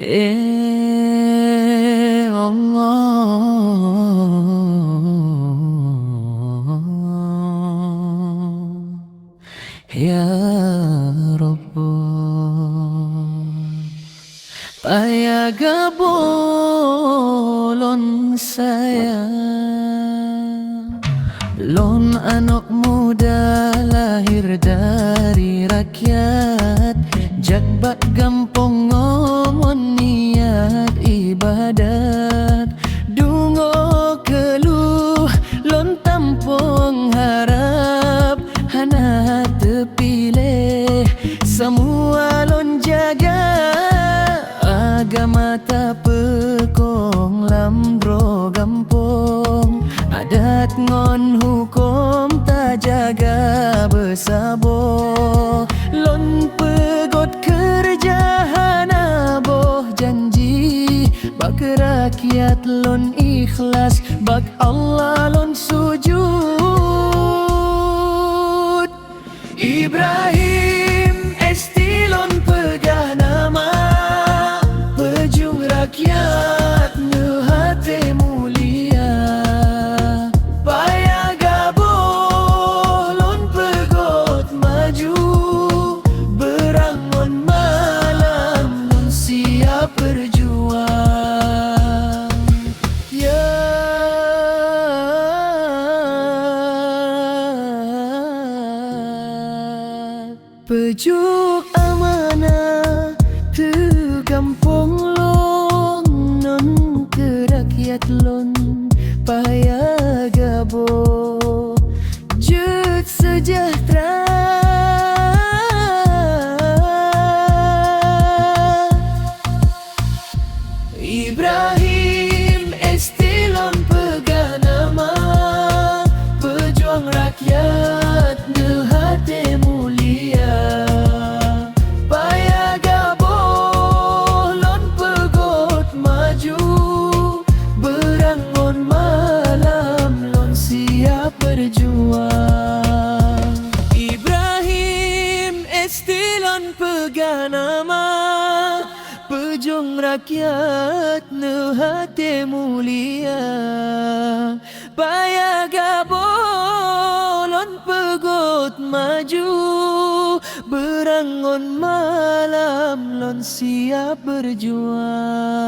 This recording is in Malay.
Eh Allah. Ya Rabbah Paya gabolon saya. Lon anak muda lahir dari rakyat. Jakbat gampong tampung harap Hana terpilih. Semua lon jaga Agama tak pekong lamdro gampong. Adat ngon hukum tak jaga bersabo Lon pegot kerja hana boh janji. Bak rakyat lon ikhlas Bak Allah lon sujud Ibrahim Estilon pegah nama Pejung rakyat Nuhate mulia. Payah gabuh Lon pegot maju Berangon malam Lon siap berjuang Pejuk amanah Ke kampung long Non ke rakyat lon Payah gabo Jut sejahtera. Ibrahim Estilon pegah nama Pejuang rakyat Nehate Estilon pegah nama Pejung rakyat Nehate mulia. Payah gabolon pegot maju Berangon malam lon siap berjuang